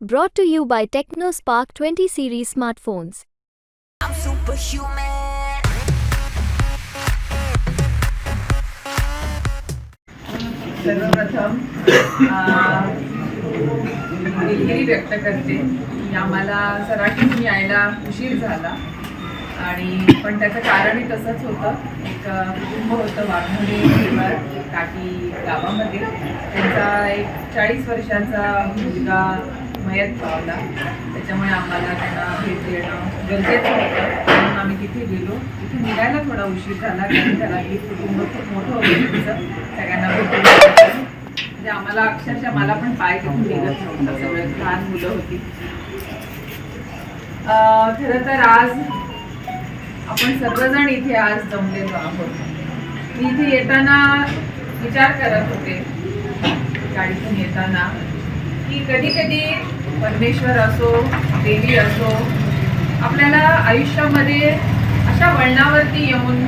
Brought to you by TechnoSpark 20 series smartphones. I'm superhuman. सर्वप्रथम अं, दिलगिरी व्यक्त करते की आम्हाला सराठीतून यायला उशीर झाला आणि पण त्याचं कारणही तसंच होतं एक कुटुंब होतं वाघमोडे परिवार काठी गावामध्ये त्यांचा एक चाळीस वर्षाचा मुलगा मयत पावला. त्याच्यामुळे आम्हाला त्यांना भेट देणं गरजेचं होतं. म्हणून आम्ही तिथे गेलो. तिथे निघायला थोडा उशीर झाला कारण घरातली कुटुंब खूप मोठं होतं तिचं सगळ्यांना भेटून म्हणजे आम्हाला अक्षरशः मला पण पाय घेऊन निघत नव्हतं सगळं लहान मुलं होती. खरं तर आज आपण सर्वजण इथे आज जमलेलो आहोत. मी इथे येताना विचार करत होते. गाडीतून येताना. की कधी कधी परमेश्वर असो देवी असो आपल्याला आयुष्यामध्ये अशा वळणावरती येऊन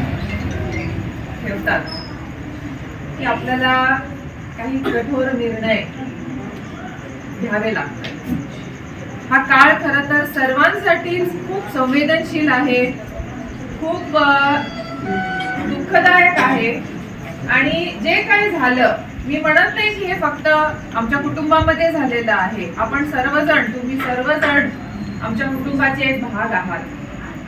ठेवतात की आपल्याला काही कठोर निर्णय घ्यावे लागतात. हा काळ खरं तर सर्वांसाठी खूप संवेदनशील आहे खूप दुःखदायक आहे आणि जे काही झालं मी म्हणत नाही की हे फक्त आमच्या कुटुंबामध्ये झालेलं आहे. आपण सर्वजण तुम्ही सर्वजण आमच्या कुटुंबाचे एक भाग आहात.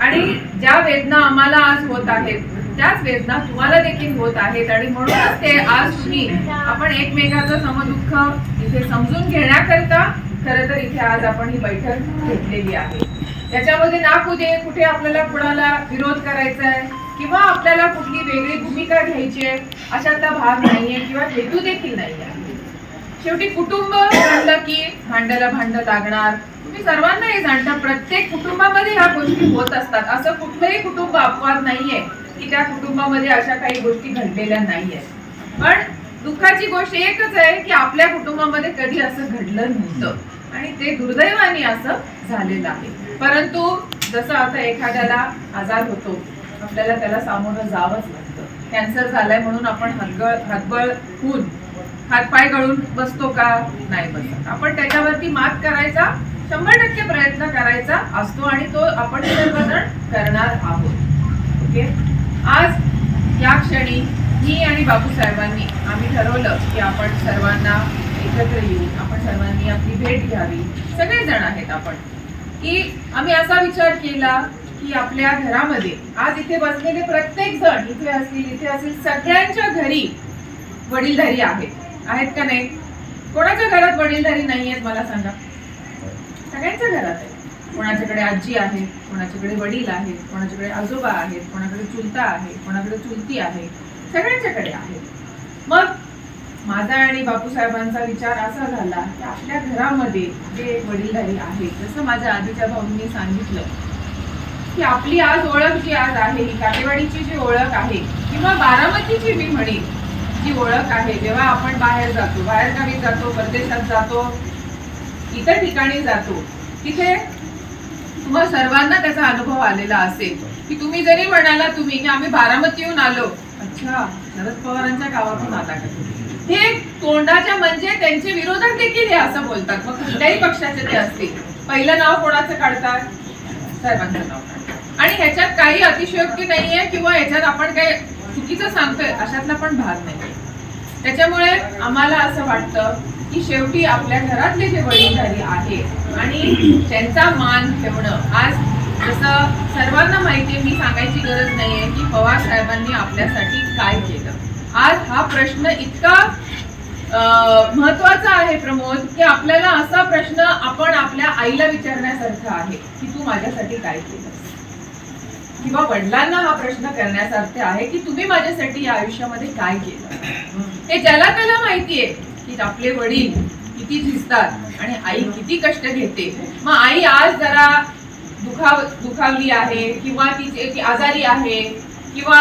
आणि ज्या वेदना आम्हाला आज होत आहेत त्याच वेदना तुम्हाला देखील होत आहेत. आणि म्हणूनच ते आज तुम्ही आपण एकमेकाचं समदुःख इथे समजून घेण्याकरता खरं तर इथे आज आपण ही बैठक घेतलेली आहे. त्याच्यामध्ये ना कुठे कुठे आपल्याला कुणाला विरोध करायचा आहे किंवा आपल्याला कुठली वेगळी भूमिका घ्यायची आहे अशातला भाग नाहीये किंवा हेतू देखील नाहीये. शेवटी कुटुंब म्हणलं की भांड्याला भांड लागणार. तुम्ही सर्वांनाही जाणता प्रत्येक कुटुंबामध्ये ह्या गोष्टी होत असतात. असं कुठलंही कुटुंब अपवाद नाहीये की त्या कुटुंबामध्ये अशा काही गोष्टी घडलेल्या नाहीये. पण दुःखाची गोष्ट एकच आहे की आपल्या कुटुंबामध्ये कधी असं घडलं नव्हतं. आणि ते दुर्दैवाने असं झालेलं आहे. परंतु जसं आता एखाद्याला आजार होतो आपल्याला त्याला सामोरं जावंच लागतं. कॅन्सर झालाय म्हणून आपण हातगळ हातबळ होऊन हातपाय गळून बसतो का? नाही बसत. आपण त्याच्यावरती मात करायचा शंभर टक्के प्रयत्न करायचा असतो आणि तो आपण सर्वजण करणार आहोत. ओके? आज या क्षणी मी आणि बाबूसाहेबांनी आम्ही ठरवलं की आपण सर्वांना एकत्र येऊ. आपण सर्वांनी आपली भेट घ्यावी. सगळेजण आहेत आपण. की आम्ही असा विचार केला की आपल्या घरामध्ये आज इथे बसलेले प्रत्येक जण इथे असतील इथे असतील सगळ्यांच्या घरी वडीलधारी आहेत. आहेत का नाही? कोणाच्या घरात वडीलधारी नाही आहेत मला सांगा. सगळ्यांच्या घरात आहे कोणाच्याकडे आजी आहे कोणाच्याकडे वडील आहेत कोणाच्याकडे आजोबा आहेत कोणाकडे चुलता आहे कोणाकडे चुलती आहे सगळ्यांच्याकडे आहे मग माझा आणि बापूसाहेबांचा विचार असा झाला की आपल्या घरामध्ये जे वडीलधारी आहेत जसं माझ्या आधीच्या भाऊंनी सांगितलं की आपली आज ओळख जी आज आहे ही काटेवाडीची जी ओळख आहे किंवा बारामतीची मी म्हणेन जी ओळख आहे जेव्हा आपण बाहेर जातो बाहेरगावी जातो परदेशात जातो इतर ठिकाणी जातो तिथे तुम्हा सर्वांना त्याचा अनुभव आलेला असेल. की तुम्ही जरी म्हणाला तुम्ही की आम्ही बारामतीहून आलो. अच्छा शरद पवारांच्या गावातून आता का हे तोंडाच्या म्हणजे त्यांचे विरोधक देखील हे असं बोलतात. मग कुठल्याही पक्षाचे ते असतील. पहिलं नाव कोणाचं काढतात? साहेबांचं नाव. आणि ह्याच्यात काही अतिशयोक्ती नाहीये किंवा ह्याच्यात आपण काही चुकीचं सांगतोय अशातला पण भाग नाहीये. त्याच्यामुळे आम्हाला असं वाटतं की शेवटी आपल्या घरातले जे वडीलधारी आहे आणि त्यांचा मान ठेवणं आज जसं सर्वांना माहिती आहे मी सांगायची गरज नाहीये की पवार साहेबांनी आपल्यासाठी काय केलं. आज हा प्रश्न इतका महत्त्वाचा आहे प्रमोद की आपल्याला असा प्रश्न आपण आपल्या आईला विचारण्यासारखा आहे की तू माझ्यासाठी काय केलं किंवा वडिलांना हा प्रश्न करण्यासारखे आहे की तुम्ही माझ्यासाठी या आयुष्यामध्ये काय केलं? हे ज्याला त्याला माहितीये की आपले वडील किती झिजतात आणि आई किती कष्ट घेते. मग आई आज जरा दुखाव दुखावली आहे किंवा ती ती आजारी आहे किंवा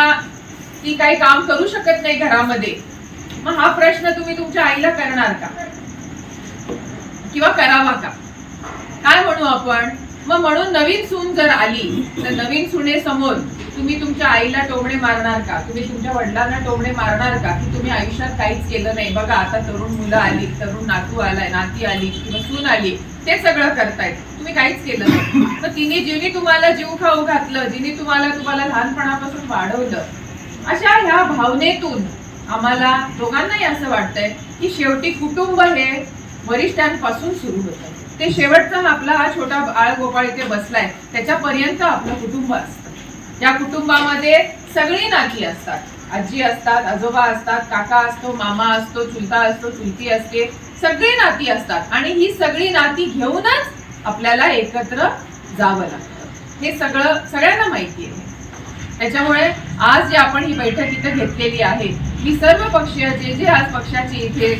ती काही काम करू शकत नाही घरामध्ये. मग हा प्रश्न तुम्ही तुमच्या आईला करणार का? किंवा करावा का? काय म्हणू आपण? मग म्हणून नवीन सून जर आली तर नवीन सुनेसमोर तुम्ही तुमच्या आईला टोमणे मारणार का? तुम्ही तुमच्या वडिलांना टोमणे मारणार का? की तुम्ही आयुष्यात काहीच केलं नाही? बघा आता तरुण मुलं आली तरुण नातू आलाय नाती आली किंवा सून आली ते सगळं करतायत. तुम्ही काहीच केलं नाही. तर तिने जिने तुम्हाला जीव खाऊ घातलं जिने तुम्हाला तुम्हाला लहानपणापासून वाढवलं अशा ह्या भावनेतून आम्हाला दोघांनाही असं वाटतंय की शेवटी कुटुंब हे वरिष्ठांपासून सुरू होतं. ते शेवटचा आपला हा छोटा बाळ गोपाळ इथे बसलाय. त्याच्यापर्यंत आपलं कुटुंब असतं. या कुटुंबामध्ये सगळी नाती असतात. आजी असतात आजोबा असतात काका असतो मामा असतो चुलता असतो चुलती असते. सगळी नाती असतात. आणि ही सगळी नाती घेऊनच आपल्याला एकत्र जावं लागतं. हे सगळं सगळ्यांना माहिती आहे. त्याच्यामुळे आज जे आपण ही बैठक इथं घेतलेली आहे मी सर्व पक्षीय जे जे आज पक्षाचे इथे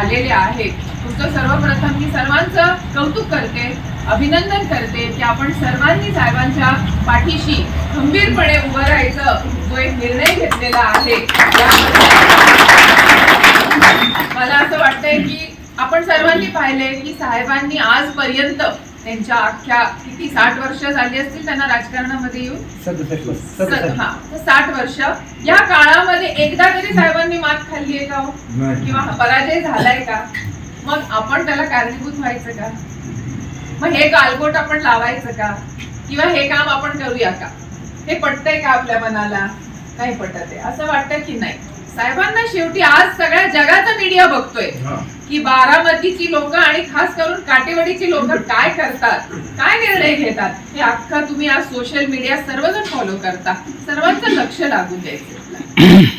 आलेले आहेत. तुमचं सर्वप्रथम मी सर्वांचं कौतुक करते अभिनंदन करते की आपण सर्वांनी साहेबांच्या पाठीशी खंबीरपणे उभं राहायचं जो एक निर्णय घेतलेला आहे. मला असं वाटतंय की आपण सर्वांनी पाहिले की साहेबांनी आजपर्यंत त्यांच्या अख्ख्या किती साठ वर्ष झाली असतील त्यांना राजकारणामध्ये येऊन? हा साठ वर्ष. या काळामध्ये एकदा तरी साहेबांनी मात खाल्ली आहे का हो? किंवा हा पराजय झालाय का? मग आपण त्याला कारणीभूत व्हायचं का? मग हे गालबोट आपण लावायचं का? किंवा हे काम आपण करूया का? हे पटतंय का आपल्या मनाला? नाही पटत आहे. असं वाटतं की नाही? साहेबांना शेवटी आज सगळ्या जगाचा मीडिया बघतोय की बारामतीची लोक आणि खास करून काटेवाडीची लोक काय करतात काय निर्णय घेतात हे अख्खं तुम्ही आज सोशल मीडिया सर्वजण फॉलो करता. सर्वांचं लक्ष लागून द्यायचं.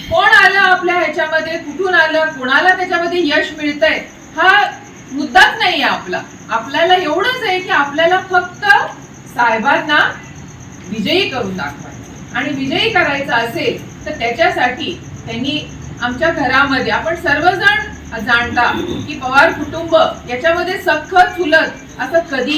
कोण आलं आपल्या ह्याच्यामध्ये कुठून आलं कोणाला त्याच्यामध्ये यश मिळतंय हा मुद्दाच नाहीये आपला. आपल्याला एवढंच आहे की आपल्याला फक्त साहेबांना विजयी करून दाखवायचं. आणि विजयी करायचं असेल तर त्याच्यासाठी त्यांनी आमच्या घरामध्ये आपण सर्वजण जाणता की पवार कुटुंब याच्यामध्ये सख्ख चुलत असं कधी